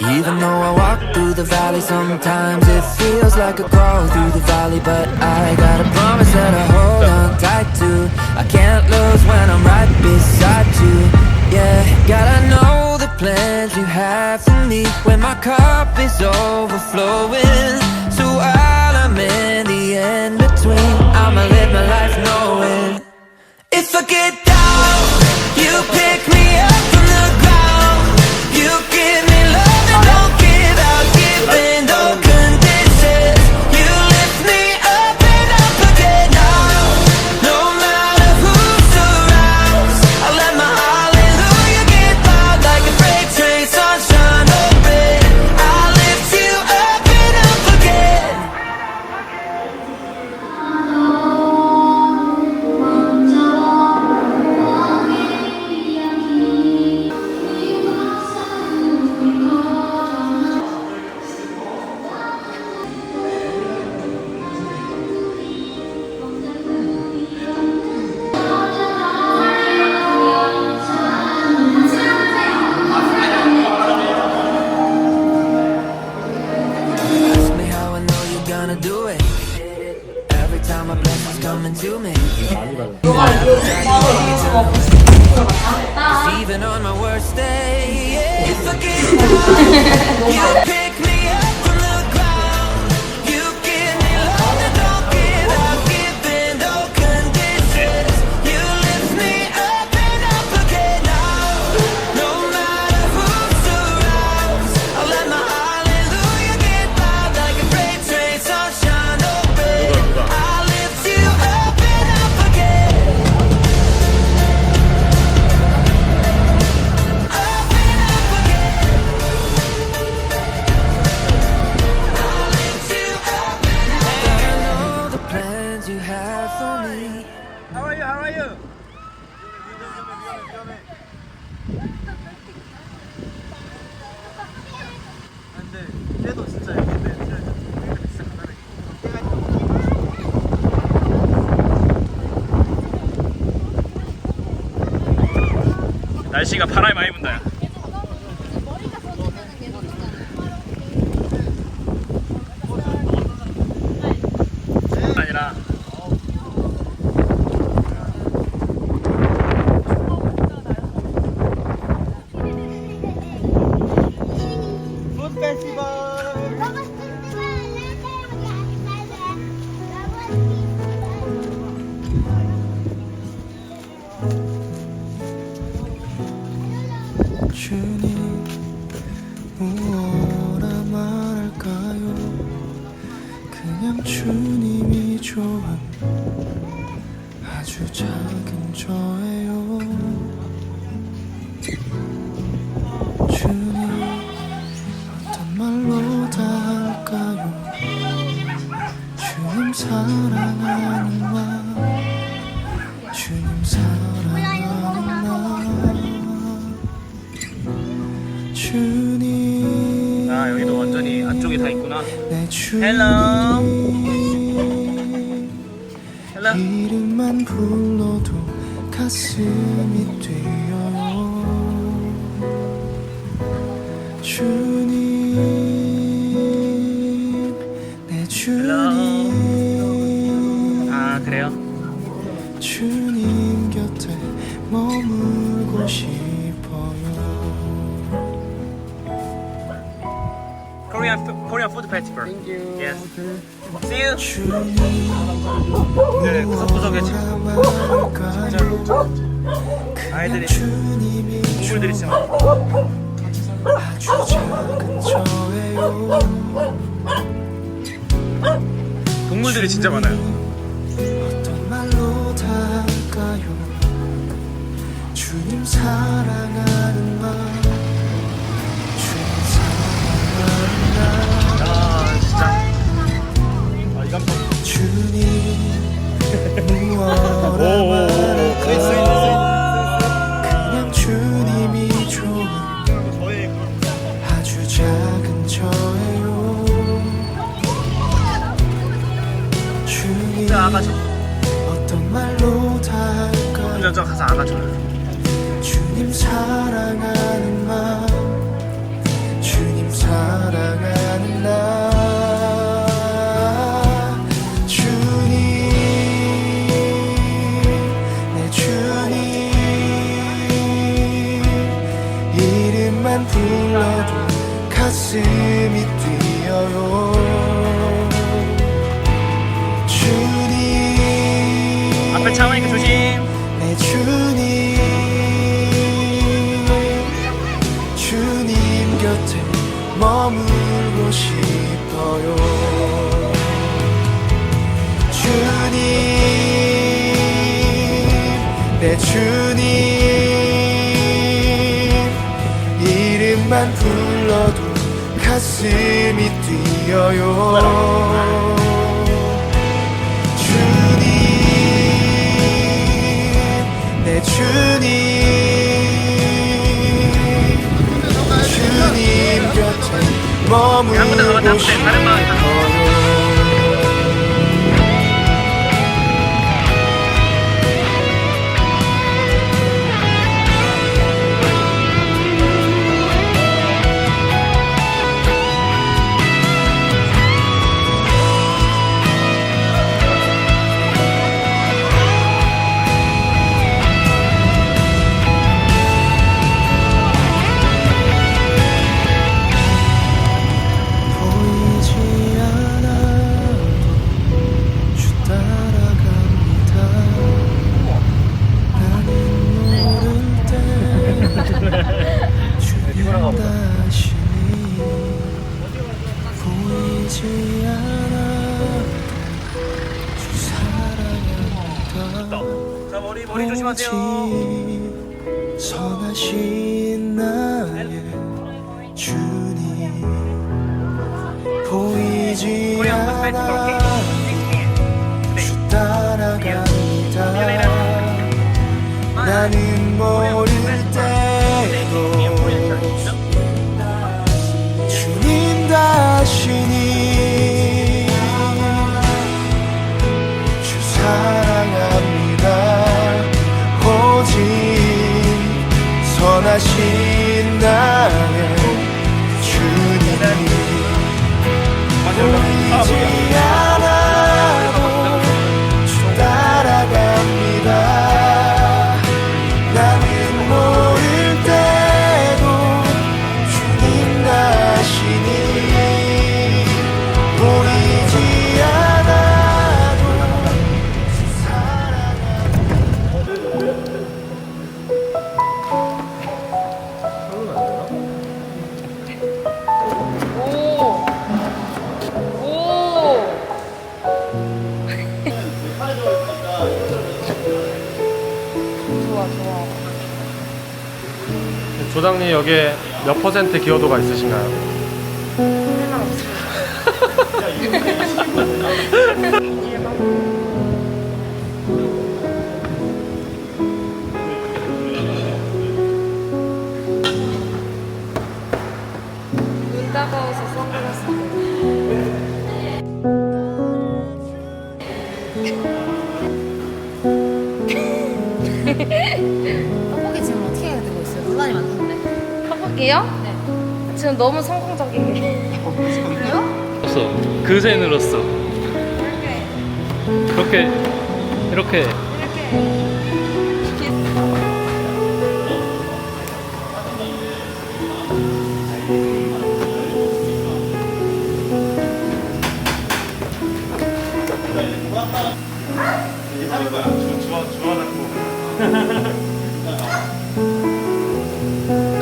Even though I walk through the valley, sometimes it feels like a crawl through the valley. But I got a promise that I hold on tight to. I can't lose when I'm right beside you. Yeah, gotta know the plans you have for me when my cup is overflowing. So while I'm in the in between, I'ma live my life knowing. If I get down, you pick me up Every time a blessing's coming to me. Even on my worst day, if I get 날씨가 바람이 많이 분다. 헬로. 헬로. 이름만 불러도 가슴이 뛰어요 주 Festival. Thank you. Yes. See you. 네, 구석구석에 지금 말할까요 아이들이 동물들이 저예요 동물들이 진짜 많아요. 주님 사랑하는 말 아가씨. 어떤 말로 다 할까요 혼자 저 가서 아가줘요. 주님 사랑하는 가슴 뛰어요 주님 내 주님 주님 곁에 머물고. 싶어 머리 조심하세요. 선하신 나의 주님 보이지 않아. 주 따라갑니다 나는 모 선하신 나의 주님. 보이지 좋아, 좋아. 조장님 여기에 몇 퍼센트 기여도가 있으신가요? 눈 지금 너무 성공적이게. 그래요? 늘었어. 그새 늘었어. 이렇게 이렇게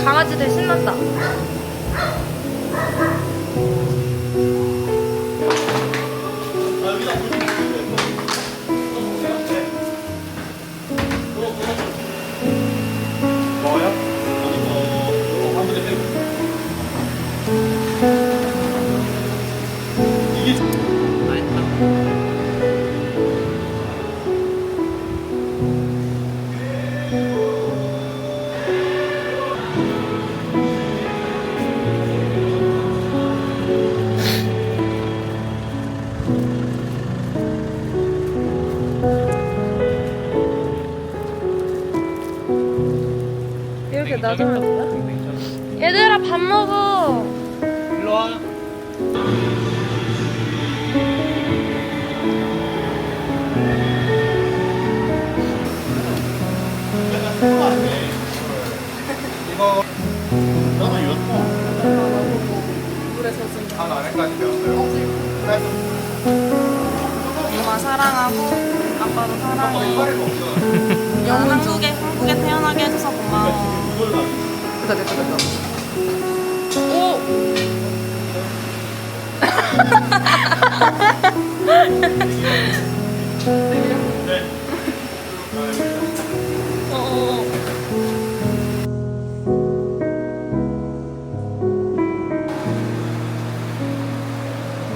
강아지들 신난다. 놔두면 얘들아 밥 먹어. 일로 와. 나도 배웠습니다. 한 안에까지 배웠어요. 엄마 사랑하고 아빠도 사랑해. 영 한국에 한국에 태어나게 해줘서 고마워. 됐다 됐다 됐다.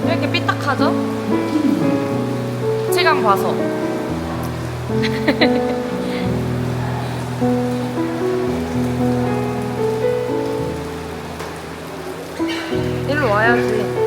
왜 이렇게 삐딱하죠? 체감 봐서. 와야지.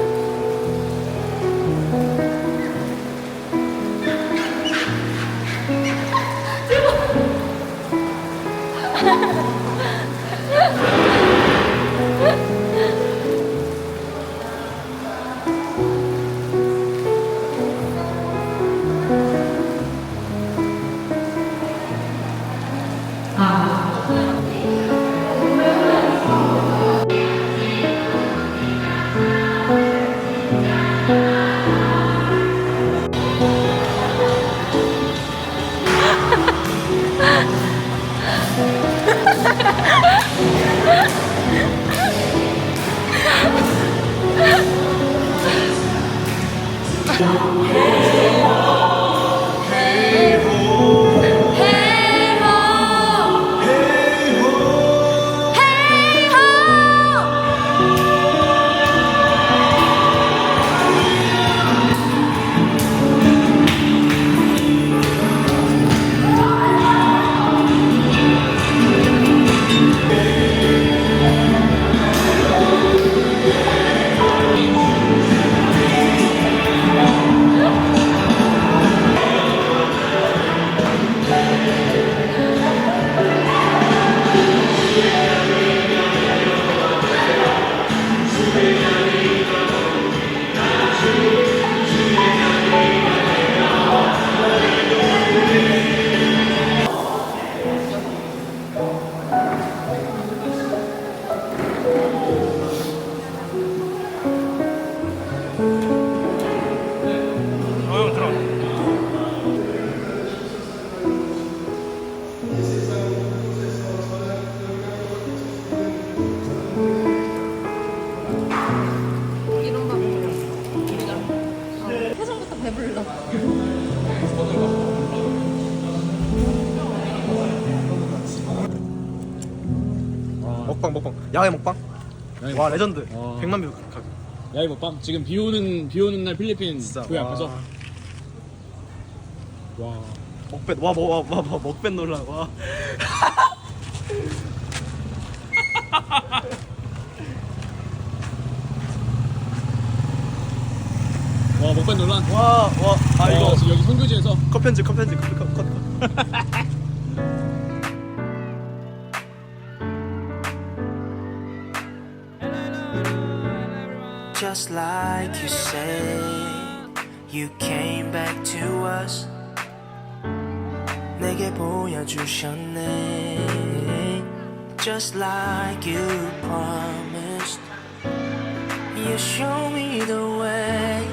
먹방 먹방? 야외 먹방. 야외 와 레전드. 와. 100만 뷰 가- 야 이거 밤 지금 비 오는 비 오는 날 필리핀 진짜, 교회 와. 앞에서. 와. 먹뱃 와와와 와, 먹뱃 놀라 와. 와 먹방 논란 와, 와, 아 와, 이거. 지금 여기 선교지에서. 컷 편집, 컷 편집, 컷, 컷, 컷. Just like you said, you came back to us. 내게 보여주셨네. Just like you promised. You show me the way.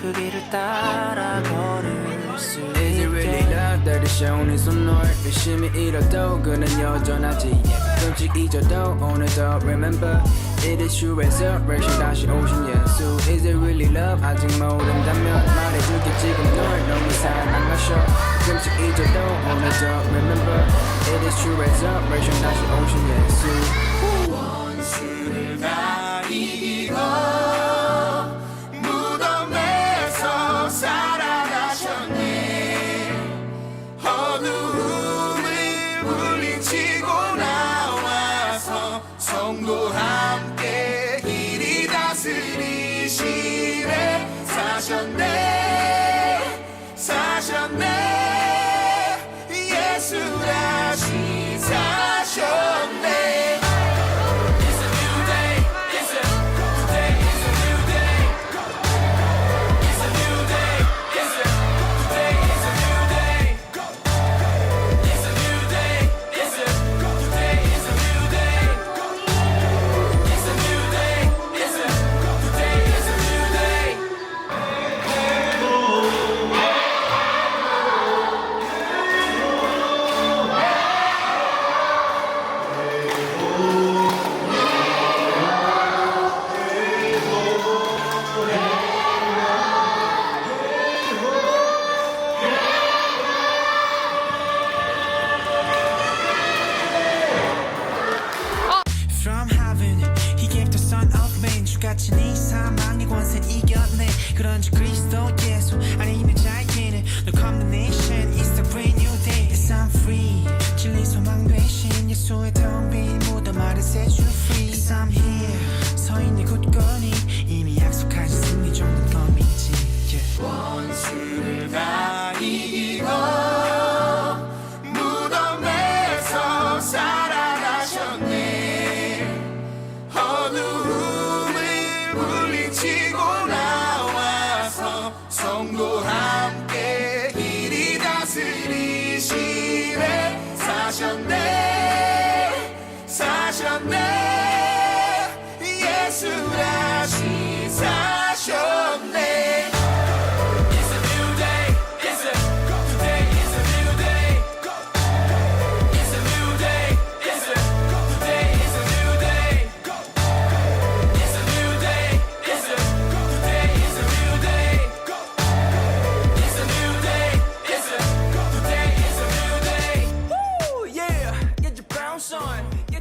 그 길을 따라 걸을 수 Is it really 있게. love that is shown in some north 열심히 잃어도 그는 여전하지 끔찍 잊어도 오늘도 remember It is true resurrection 다시 오신 예수 Is it really love 아직 모른다면 말해줄게 지금 널 너무 사랑하셔 끔찍 잊어도 오늘도 remember It is true resurrection 다시 오신 예수 무덤에서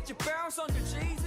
get your bounce on to Jesus.